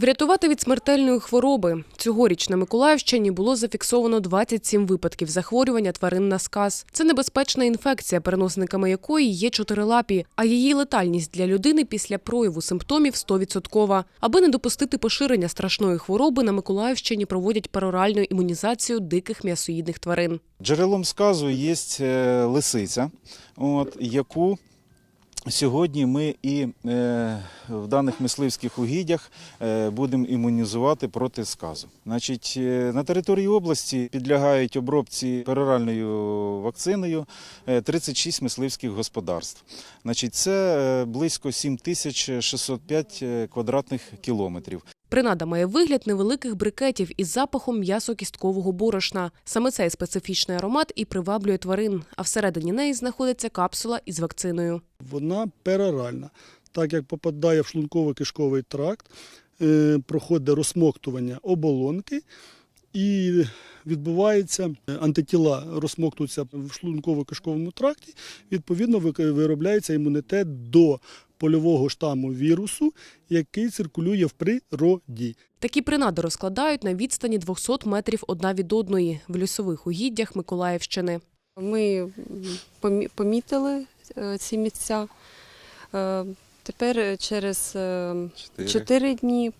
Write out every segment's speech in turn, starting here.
Врятувати від смертельної хвороби. Цьогоріч на Миколаївщині було зафіксовано 27 випадків захворювання тварин на сказ. Це небезпечна інфекція, переносниками якої є чотирилапі, а її летальність для людини після прояву симптомів 100%. Аби не допустити поширення страшної хвороби, на Миколаївщині проводять пероральну імунізацію диких м'ясоїдних тварин. Джерелом сказу є е, лисиця, от, яку сьогодні ми і е, в даних мисливських угіддях е, будемо імунізувати проти сказу. Значить, е, на території області підлягають обробці пероральною вакциною е, 36 мисливських господарств. Значить, це близько 7605 е, квадратних кілометрів. Принада має вигляд невеликих брикетів із запахом м'ясо-кісткового борошна. Саме цей специфічний аромат і приваблює тварин, а всередині неї знаходиться капсула із вакциною. вона пероральна. Так як попадає в шлунково-кишковий тракт, е, проходить розсмоктування оболонки і відбувається е, антитіла розсмоктуються в шлунково-кишковому тракті, відповідно виробляється імунітет до польового штаму вірусу, який циркулює в природі. Такі принади розкладають на відстані 200 метрів одна від одної в лісових угіддях Миколаївщини. Ми помітили е, ці місця. Е, Тепер через е, чотири дні,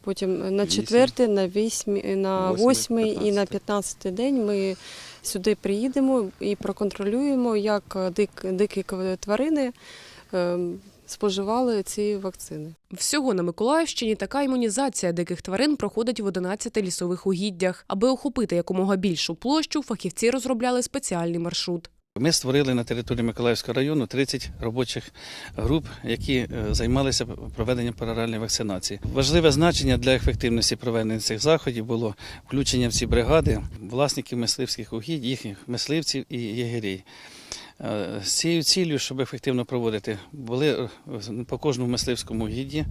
потім на четвертий, на вісьмі, на Восьмий, восьмий і на п'ятнадцятий. п'ятнадцятий день ми сюди приїдемо і проконтролюємо, як дик, дикі тварини е, споживали ці вакцини. Всього на Миколаївщині така імунізація диких тварин проходить в 11 лісових угіддях. Аби охопити якомога більшу площу, фахівці розробляли спеціальний маршрут. Ми створили на території Миколаївського району 30 робочих груп, які е, займалися проведенням паралельної вакцинації. Важливе значення для ефективності проведення цих заходів було включення в ці бригади власників мисливських угідь, їхніх мисливців і єгерей. Е, З цією ціллю, щоб ефективно проводити, були е, по кожному мисливському угідді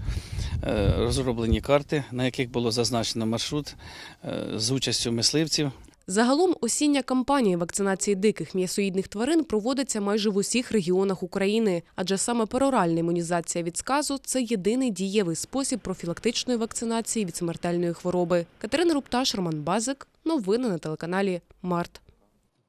е, розроблені карти, на яких було зазначено маршрут з участю мисливців. Загалом осіння кампанія вакцинації диких м'ясоїдних тварин проводиться майже в усіх регіонах України, адже саме пероральна імунізація від сказу це єдиний дієвий спосіб профілактичної вакцинації від смертельної хвороби. Катерина Рупташ, Роман Базик. Новини на телеканалі Март.